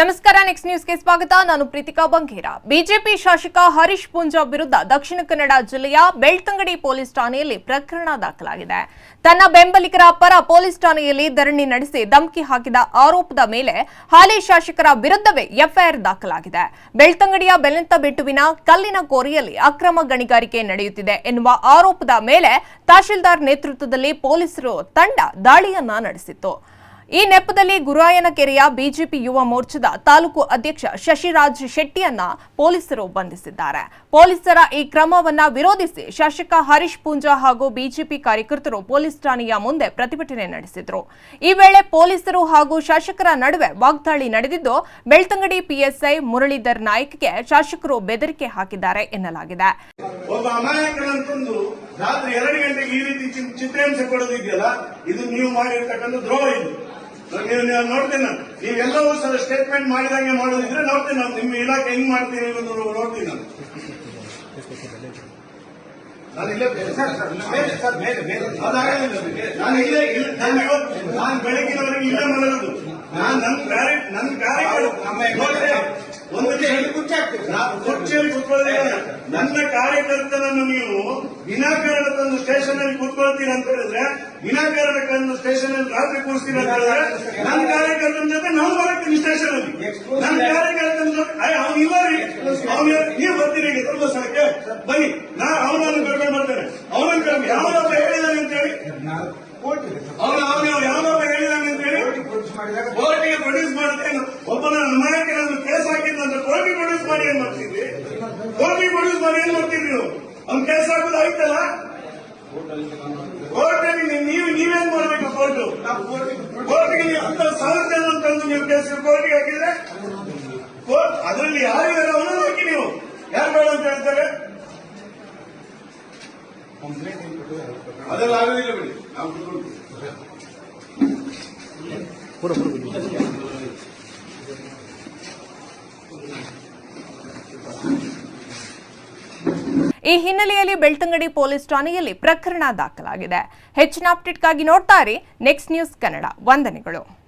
ನಮಸ್ಕಾರ ನೆಕ್ಸ್ಟ್ ನ್ಯೂಸ್ಗೆ ಸ್ವಾಗತ. ನಾನು ಪ್ರೀತಿಕಾ ಬಂಗೇರ. ಬಿಜೆಪಿ ಶಾಸಕ ಹರೀಶ್ ಪೂಂಜಾ ವಿರುದ್ಧ ದಕ್ಷಿಣ ಕನ್ನಡ ಜಿಲ್ಲೆಯ ಬೆಳ್ತಂಗಡಿ ಪೊಲೀಸ್ ಠಾಣೆಯಲ್ಲಿ ಪ್ರಕರಣ ದಾಖಲಾಗಿದೆ. ತನ್ನ ಬೆಂಬಲಿಗರ ಪರ ಪೊಲೀಸ್ ಠಾಣೆಯಲ್ಲಿ ಧರಣಿ ನಡೆಸಿ ಧಮಕಿ ಹಾಕಿದ ಆರೋಪದ ಮೇಲೆ ಹಾಲಿ ಶಾಸಕರ ವಿರುದ್ಧವೇ ಎಫ್ಐಆರ್ ದಾಖಲಾಗಿದೆ. ಬೆಳ್ತಂಗಡಿಯ ಬೆಲೆಂತ ಬೆಟ್ಟುವಿನ ಕಲ್ಲಿನ ಕೋರಿಯಲ್ಲಿ ಅಕ್ರಮ ಗಣಿಗಾರಿಕೆ ನಡೆಯುತ್ತಿದೆ ಎನ್ನುವ ಆರೋಪದ ಮೇಲೆ ತಹಶೀಲ್ದಾರ್ ನೇತೃತ್ವದಲ್ಲಿ ಪೊಲೀಸರು ತಂಡ ದಾಳಿಯನ್ನ ನಡೆಸಿತ್ತು. ಈ ನೆಪದಲ್ಲಿ ಗುರಾಯನಕೆರೆಯ ಬಿಜೆಪಿ ಯುವ ಮೋರ್ಚಾದ ತಾಲೂಕು ಅಧ್ಯಕ್ಷ ಶಶಿರಾಜ್ ಶೆಟ್ಟಿಯನ್ನ ಪೊಲೀಸರು ಬಂಧಿಸಿದ್ದಾರೆ. ಪೊಲೀಸರ ಈ ಕ್ರಮವನ್ನ ವಿರೋಧಿಸಿ ಶಾಸಕ ಹರೀಶ್ ಪೂಂಜಾ ಹಾಗೂ ಬಿಜೆಪಿ ಕಾರ್ಯಕರ್ತರು ಪೊಲೀಸ್ ಠಾಣೆಯ ಮುಂದೆ ಪ್ರತಿಭಟನೆ ನಡೆಸಿದ್ರು. ಈ ವೇಳೆ ಪೊಲೀಸರು ಹಾಗೂ ಶಾಸಕರ ನಡುವೆ ವಾಗ್ದಾಳಿ ನಡೆದಿದ್ದು, ಬೆಳ್ತಂಗಡಿ ಪಿಎಸ್ಐ ಮುರಳೀಧರ್ ನಾಯ್ಕ್ಗೆ ಶಾಸಕರು ಬೆದರಿಕೆ ಹಾಕಿದ್ದಾರೆ ಎನ್ನಲಾಗಿದೆ. ರಾತ್ರಿ ಗಂಟೆಗೆ ಈ ರೀತಿ ಕೊಡೋದಿದೆಯಲ್ಲ, ಇದು ನೀವು ಮಾಡಿರ್ತಕ್ಕಂಥ ದ್ರೋಹ ಇದು. ನೋಡ್ತೇನೆ ನಾನು. ನೀವೆಲ್ಲವೂ ಸರ್ ಸ್ಟೇಟ್ಮೆಂಟ್ ಮಾಡಿದಂಗೆ ಮಾಡೋದಿದ್ರೆ ನೋಡ್ತೀನಿ ನಾನು. ನಿಮ್ಮ ಇಲಾಖೆ ಹೆಂಗ್ ಮಾಡ್ತೀನಿ ಅನ್ನೋದು ನೋಡ್ತೀನಿ ನಾನು. ನಾನು ಇಲ್ಲೇ. ನಾನು ಇಲ್ಲೇ ನಾನು ಬೆಳಗಿನವರೆಗೆ ಇಲ್ಲೇ ಮಲಗುದು. ನಾನು ನನ್ನ ಕಾರ್ಯ ನನ್ನ ಕಾರ್ಯ ನೋಡ್ರಿ, ಒಂದು ನಾನು ಕುರ್ಚಿಯಲ್ಲಿ ಕುತ್ಕೊಳ್ಳೋದಿಲ್ಲ. ನನ್ನ ಕಾರ್ಯಕರ್ತನನ್ನು ನೀವು ವಿನಾಕಾರಣ ತಂದು ಸ್ಟೇಷನ್ ಅಲ್ಲಿ ಕುತ್ಕೊಳ್ತೀರ ಅಂತ ಹೇಳಿದ್ರೆ ವಿನಾಕಾರಣ ತಂದು ಸ್ಟೇಷನ್ ಅಲ್ಲಿ ರಾತ್ರಿ ಕೂರಿಸ್ತೀರ ಅಂತ ಹೇಳಿದ್ರೆ ನನ್ನ ಕಾರ್ಯಕರ್ತನ ಜೊತೆ ನಾವು ಬರ್ತೀನಿ ಸ್ಟೇಷನ್ ಅಲ್ಲಿ ನನ್ನ ಕಾರ್ಯಕರ್ತನ ಜೊತೆ ಅವ್ನು ಇಲ್ಲ ರೀ ಅವ್ನು ನೀವು ಬರ್ತೀರಿ ಈಗ ಧರ್ಮಸ್ಥಳಕ್ಕೆ? ಬನ್ನಿ ನಾ ಅವನನ್ನು ಕರ್ಕೊಂಡು ಬರ್ತೇನೆ. ಅವನನ್ನು ಕರ್ಕೊಂಡು ಯಾವನೊಬ್ಬ ಹೇಳಿದಾನೆ ಅಂತ ಹೇಳಿ? ಅವನು ಅವನು ಯಾವನೊಬ್ಬ ಹೇಳಿದಾನೆ ಅಂತ ಹೇಳಿ? ಕೋರ್ಟಿಗೆ ಪ್ರೊಡ್ಯೂಸ್ ಮಾಡ್ತೇನೆ ಒಬ್ಬನ ಅಮಾಯಕನನ್ನು ಕೇಸ್ ಹಾಕಿದ್ದಂತ ಕೋರ್ಟಿಗೆ ಪ್ರೊಡ್ಯೂಸ್ ಮಾಡಿ ಏನ್ ಮಾಡ್ತಿದ್ರಿ ಮಾಡಿ ಏನ್ ಮಾಡ್ತೀರಿ ನೀವು? ಅವ್ನ ಕೆಲಸ ಆಗೋದು ಆಯ್ತಲ್ಲ? ಕೋರ್ಟಲ್ಲಿ ನೀವು ನೀವೇನ್ ಮಾಡ್ಬೇಕು ಕೋರ್ಟ್? ಕೋರ್ಟ್ಗೆ ನೀವು ಅಂತ ಸಾವಿರ ತಂದು ನೀವು ಕೆಲಸ ಕೋರ್ಟ್ಗೆ ಹಾಕಿದ್ರೆ? ಕೋರ್ಟ್ ಅದರಲ್ಲಿ ಯಾರು ಯಾರು ಅವನನ್ನು ಹಾಕಿ ನೀವು. ಯಾರು ಬೇಡ ಅಂತ ಹೇಳ್ತಾರೆ? ಅದೆಲ್ಲ ಆಗೋದಿಲ್ಲ ಬಿಡಿ. ನಾವು ಈ ಹಿನ್ನೆಲೆಯಲ್ಲಿ ಬೆಳ್ತಂಗಡಿ ಪೊಲೀಸ್ ಠಾಣೆಯಲ್ಲಿ ಪ್ರಕರಣ ದಾಖಲಾಗಿದೆ. ಹೆಚ್ಚಿನ ಅಪ್ಡೇಟ್ಗಾಗಿ ನೋಡ್ತಾ ಇರಿ. Next news Kannada. ವಂದನೆಗಳು.